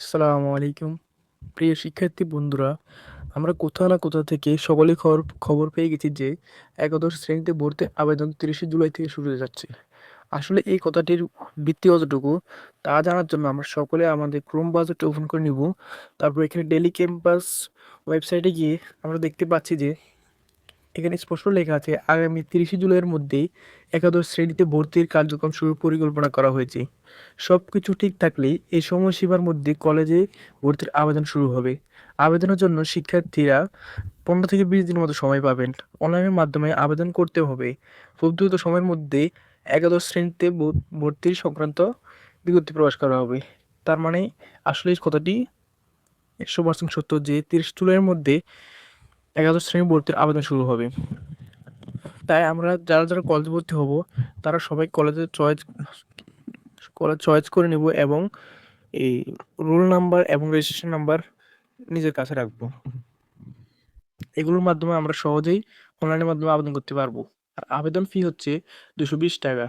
আসসালামু আলাইকুম। প্রিয় শিক্ষার্থী বন্ধুরা, আমরা কোথাও না কোথাও থেকে সকলেই খবর খবর পেয়ে গেছি যে একাদশ শ্রেণীতে ভর্তি আবেদন তিরিশে জুলাই থেকে শুরু হয়ে যাচ্ছে। আসলে এই কথাটির ভিত্তি কতটুকু তা জানার জন্য আমরা সকলে আমাদের ক্রোম ব্রাউজারটা ওপেন করে নিব। তারপর এখানে ডেলি ক্যাম্পাস ওয়েবসাইটে গিয়ে আমরা দেখতে পাচ্ছি যে এখানে স্পষ্ট লেখা আছে, আগামী তিরিশে জুলাইয়ের মধ্যেই একাদশ শ্রেণীতে ভর্তির কার্যক্রম শুরুর পরিকল্পনা করা হয়েছে। সব কিছু ঠিক থাকলেই এই সময়সীমার মধ্যে কলেজে ভর্তির আবেদন শুরু হবে। আবেদনের জন্য শিক্ষার্থীরা পনেরো থেকে বিশ দিনের মতো সময় পাবেন। অনলাইনের মাধ্যমে আবেদন করতে হবে। খুব দ্রুত সময়ের মধ্যে একাদশ শ্রেণীতে ভর্তির সংক্রান্ত বিজ্ঞপ্তি প্রকাশ করা হবে। তার মানে আসলে কথাটি একশো পার্সেন্ট সত্য যে তিরিশ জুলাইয়ের মধ্যে একাদশ শ্রেণি ভর্তির আবেদন শুরু হবে। তাই আমরা যারা যারা কলেজ ভর্তি হব, তারা সবাই কলেজে চয়েস কলেজ চয়েস করে নেব এবং এই রোল নাম্বার এবং রেজিস্ট্রেশন নাম্বার নিজের কাছে রাখব। এগুলোর মাধ্যমে আমরা সহজেই অনলাইনের মাধ্যমে আবেদন করতে পারব। আর আবেদন ফি হচ্ছে দুশো বিশ টাকা।